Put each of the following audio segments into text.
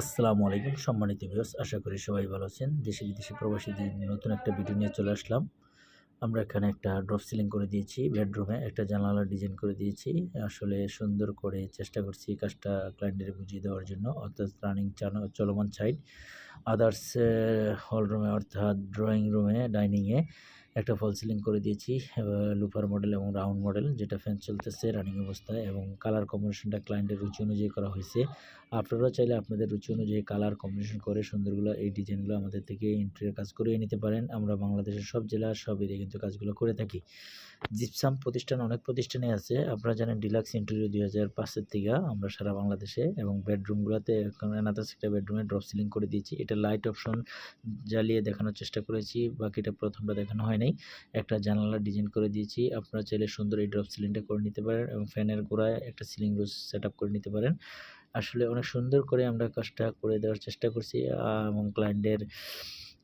আসসালামু আলাইকুম সম্মানিত ভিউয়ার্স আশা করি সবাই ভালো আছেন। দেশে বিদেশে প্রবাসীদের নতুন একটা ভিডিও নিয়ে চলে আসলাম। আমরা এখানে একটা ড্রপ সিলিং করে দিয়েছি বেডরুমে একটা জানালা ডিজাইন করে দিয়েছি। আসলে সুন্দর করে চেষ্টা করছি কাজটা ক্লায়েন্টের বুঝিয়ে দেওয়ার জন্য, অর্থাৎ রানিং চলমান সাইড আদার্স হল রুমে অর্থাৎ ড্রয়িং রুমে ডাইনিংয়ে একটা ফল সিলিং করে দিয়েছি লুফার মডেল এবং রাউন্ড মডেল যেটা ফ্যান চলতেছে রানিং অবস্থায় এবং কালার কম্বিনেশনটা ক্লায়েন্টের রুচি অনুযায়ী করা হয়েছে। আপনারা চাইলে আপনাদের রুচি অনুযায়ী কালার কম্বিনেশন করে সুন্দরগুলো, এই ডিজাইনগুলো আমাদের থেকে ইন্টারিয়ার কাজ করিয়ে নিতে পারেন। আমরা বাংলাদেশের সব জেলা, সব এরিয়া কিন্তু কাজগুলো করে থাকি। জিপসাম প্রতিষ্ঠান অনেক প্রতিষ্ঠানে আছে, আপনারা জানেন ডিলাক্স ইন্টেরিয়র দুই হাজার পাঁচের থেকে আমরা সারা বাংলাদেশে এবং বেডরুমগুলোতে এনাদার একটা বেডরুমে ড্রপ সিলিং করে দিয়েছি। এটা লাইট অপশন জ্বালিয়ে দেখানোর চেষ্টা করেছি, বাকিটা প্রথমটা দেখানো হয় নাই। একটা জানালা ডিজাইন করে দিয়েছি, আপনারা চাইলে সুন্দর এই ড্রপ সিলিংটা করে নিতে পারেন এবং ফ্যানের গোড়ায় একটা সিলিং রোজ সেট করে নিতে পারেন। আসলে অনেক সুন্দর করে আমরা কাজটা করে দেওয়ার চেষ্টা করছি এবং ক্লায়েন্টের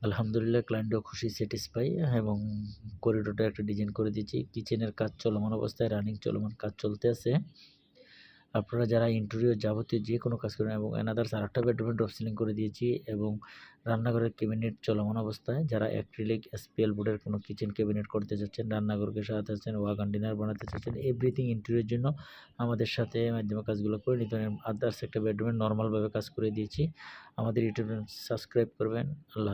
আলহামদুলিল্লাহ ক্লায়েন্টও খুশি স্যাটিসফাই এবং করিডোরটা একটা ডিজাইন করে দিয়েছি। কিচেনের কাজ চলমান অবস্থায় রানিং চলমান কাজ চলতে আছে। আপনারা যারা ইন্টেরিয়র যাবতীয় যে কোনো কাজ করেন এবং এনাদার্স আরেকটা বেডরুমে ড্রপ সিলিং করে দিয়েছি এবং রান্নাঘরের ক্যাবিনেট চলমান অবস্থায় যারা অ্যাক্রিলিক এসপিএল বোর্ডের কোনো কিচেন ক্যাবিনেট করতে চাচ্ছেন, রান্নাঘরকে সাজাতে চাচ্ছেন ওয়াগান ডিনার বানাতে চাচ্ছেন এভরিথিং ইন্টেরিয়র জন্য আমাদের সাথে মাধ্যমে কাজগুলো করে নিতে পারেন। আদার্স একটা বেডরুমে নর্মালভাবে কাজ করে দিয়েছি। আমাদের ইউটিউব সাবস্ক্রাইব করবেন। আল্লাহ